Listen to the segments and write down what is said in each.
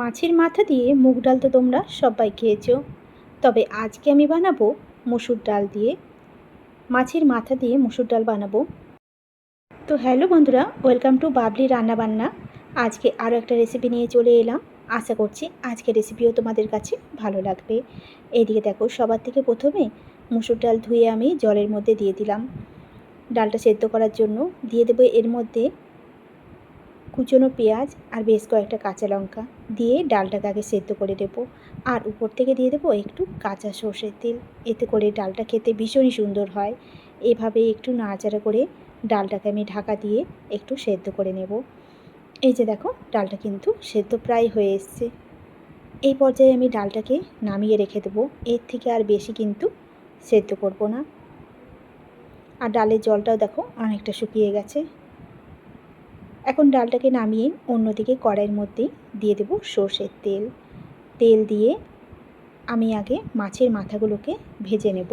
মাছের মাথা দিয়ে মুগ ডাল তো তোমরা সবাই খেয়েছো। তবে আজকে আমি বানাবো মুসুর ডাল দিয়ে। মাছের মাথা দিয়ে মুসুর ডাল বানাবো। তো হ্যালো বন্ধুরা, ওয়েলকাম টু বাবলি রান্নাবান্না আজকে আরও একটা রেসিপি নিয়ে চলে এলাম। আশা করছি আজকের রেসিপিও তোমাদের কাছে ভালো লাগবে। এইদিকে দেখো, সবার থেকে প্রথমে মুসুর ডাল ধুয়ে আমি জলের মধ্যে দিয়ে দিলাম। ডালটা সেদ্ধ করার জন্য দিয়ে দেবো এর মধ্যে কুচনো পেঁয়াজ আর বেশ কয়েকটা কাঁচা লঙ্কা দিয়ে ডালটাকে আগে সেদ্ধ করে দেবো আর উপর থেকে দিয়ে দেবো একটু কাঁচা সর্ষের তেল। এতে করে ডালটা খেতে ভীষণই সুন্দর হয়। এভাবে একটু নাড়াচাড়া করে ডালটাকে আমি ঢাকা দিয়ে একটু সেদ্ধ করে নেব। এই যে দেখো, ডালটা কিন্তু সেদ্ধ প্রায় হয়ে এসছে। এই পর্যায়ে আমি ডালটাকে নামিয়ে রেখে দেবো। এর থেকে আর বেশি কিন্তু সেদ্ধ করব না। আর ডালের জলটাও দেখো অনেকটা শুকিয়ে গেছে। এখন ডালটাকে নামিয়ে অন্যদিকে কড়াইয়ের মধ্যেই দিয়ে দেবো সর্ষের তেল। তেল দিয়ে আমি আগে মাছের মাথাগুলোকে ভেজে নেব।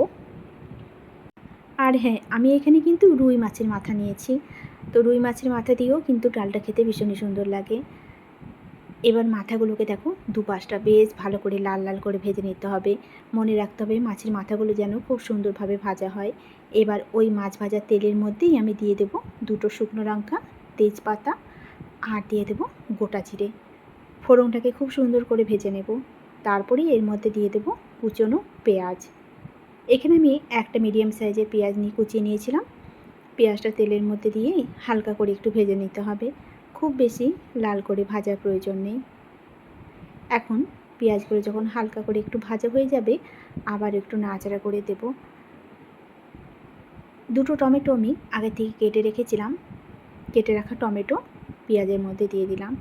আর হ্যাঁ আমি এখানে কিন্তু রুই মাছের মাথা নিয়েছি। তো রুই মাছের মাথা দিয়েও কিন্তু ডালটা খেতে ভীষণই সুন্দর লাগে। এবার মাথাগুলোকে দেখো দুপাশটা বেশ ভালো করে লাল লাল করে ভেজে নিতে হবে। মনে রাখতে হবে মাছের মাথাগুলো যেন খুব সুন্দরভাবে ভাজা হয়। এবার ওই মাছ ভাজার তেলের মধ্যেই আমি দিয়ে দেবো দুটো শুকনো লঙ্কা তেজপাতা আর দিয়ে দেবো গোটা জিরে। ফোড়নটাকে খুব সুন্দর করে ভেজে নেব। তারপরেই এর মধ্যে দিয়ে দেবো কুচনো পেঁয়াজ। এখানে আমি একটা মিডিয়াম সাইজের পেঁয়াজ নিয়ে কুচিয়ে নিয়েছিলাম। পেঁয়াজটা তেলের মধ্যে দিয়েই হালকা করে একটু ভেজে নিতে হবে। খুব বেশি লাল করে ভাজার প্রয়োজন নেই। এখন পেঁয়াজগুলো যখন হালকা করে একটু ভাজা হয়ে যাবে, আবার একটু নাড়াচাড়া করে দেব। দুটো টমেটো আমি আগে থেকে কেটে রেখেছিলাম। কেটে রাখা টমেটো পেঁয়াজের মধ্যে দিয়ে দিলাম।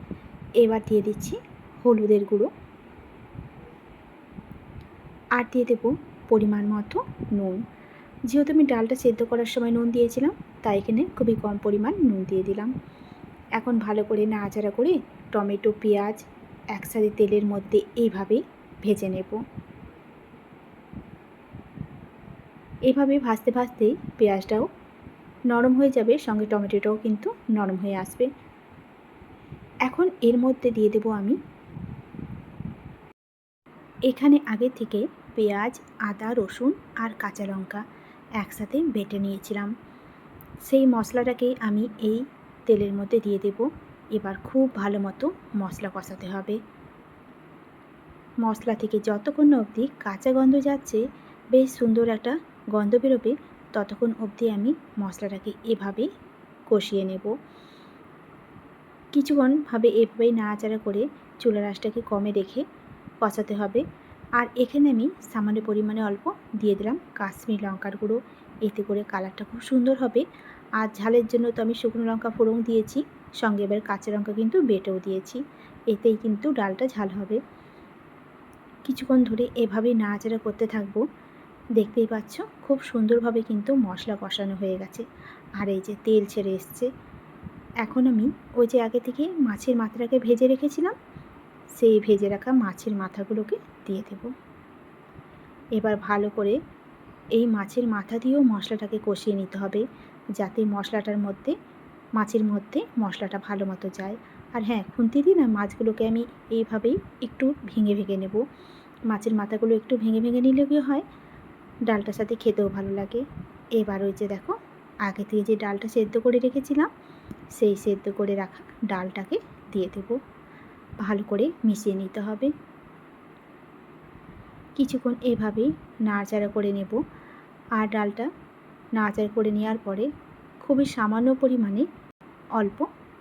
এবার দিয়ে দিচ্ছি হলুদের গুঁড়ো। আর দিয়ে দেবো পরিমাণ মতো নুন। যেহেতু আমি ডালটা সেদ্ধ করার সময় নুন দিয়েছিলাম, তাই এখানে খুবই কম পরিমাণ নুন দিয়ে দিলাম। এখন ভালো করে নাড়াচাড়া করে টমেটো, পেঁয়াজ একসাথে তেলের মধ্যে এইভাবে ভেজে নেব। এভাবে ভাজতে ভাজতেই পেঁয়াজটাও নরম হয়ে যাবে, সঙ্গে টমেটোটাও কিন্তু নরম হয়ে আসবে। এখন এর মধ্যে দিয়ে দেব আমি এখানে আগে থেকে পেঁয়াজ, আদা, রসুন আর কাঁচা লঙ্কা একসাথে বেটে নিয়েছিলাম। সেই মশলাটাকে আমি এই তেলের মধ্যে দিয়ে দেব। এবার খুব ভালো মতো মশলা কষাতে হবে। মশলা থেকে যতক্ষণ অবধি কাঁচা গন্ধ যাচ্ছে, বেশ সুন্দর একটা গন্ধ বেরোবে ততক্ষণ অবধি আমি মশলাটাকে এভাবে কষিয়ে নেব। কিছুক্ষণভাবে এভাবেই নাড়াচাড়া করে চুলা রাসটাকে কমে রেখে কষাতে হবে। আর এখানে আমি সামান্য পরিমাণে অল্প দিয়ে দিলাম কাশ্মীর লঙ্কার গুঁড়ো। এতে করে কালারটা খুব সুন্দর হবে। আর ঝালের জন্য তো আমি শুকনো লঙ্কা ফোড়ন দিয়েছি, সঙ্গে এবার কাঁচা লঙ্কা কিন্তু বেটেও দিয়েছি। এতেই কিন্তু ডালটা ঝাল হবে। কিছুক্ষণ ধরে এভাবেই নাড়াচাড়া করতে থাকব। দেখতেই পাচ্ছ, খুব সুন্দরভাবে কিন্তু মশলা কষানো হয়ে গেছে। আর এই যে তেল ছেড়ে এসছে। এখন আমি ওই যে আগে থেকে মাছের মাথাটাকে ভেজে রেখেছিলাম, সেই ভেজে রাখা মাছের মাথাগুলোকে দিয়ে দেব। এবার ভালো করে এই মাছের মাথা দিয়েও মশলাটাকে কষিয়ে নিতে হবে, যাতে মশলাটার মধ্যে, মাছের মধ্যে মশলাটা ভালো মতো যায়। আর হ্যাঁ খুন্তি দিয়ে না মাছগুলোকে আমি এইভাবেই একটু ভেঙে ভেঙে নেব। মাছের মাথাগুলো একটু ভেঙে ভেঙে নিলে কি হয় ডালটার সাথে খেতেও ভালো লাগে। এবার ওই যে দেখো, আগে থেকে যে ডালটা সেদ্ধ করে রেখেছিলাম, সেই সেদ্ধ করে রাখা ডালটাকে দিয়ে দেবো। ভালো করে মিশিয়ে নিতে হবে। কিছুক্ষণ এভাবেই নাড়াচাড়া করে নেব। আর ডালটা নাড়াচাড়া করে নেওয়ার পরে খুবই সামান্য পরিমাণে অল্প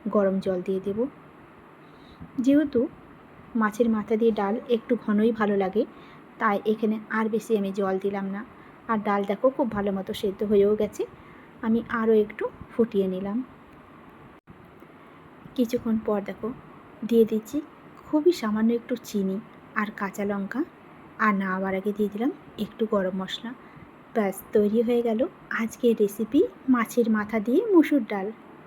গরম জল দিয়ে দেব। যেহেতু মাছের মাথা দিয়ে ডাল একটু ঘনই ভালো লাগে তাই এখানে আর বেশি আমি জল দিলাম না। আর ডাল দেখো খুব ভালো মতো সেদ্ধ হয়েও গেছে। আমি আরও একটু ফুটিয়ে নিলাম। কিছুক্ষণ পর দেখো, দিয়ে দিচ্ছি খুবই সামান্য একটু চিনি আর কাঁচা লঙ্কা। আর না আবার আগে দিয়ে দিলাম একটু গরম মশলা। ব্যাস, তৈরি হয়ে গেল আজকের রেসিপি মাছের মাথা দিয়ে মুসুর ডাল।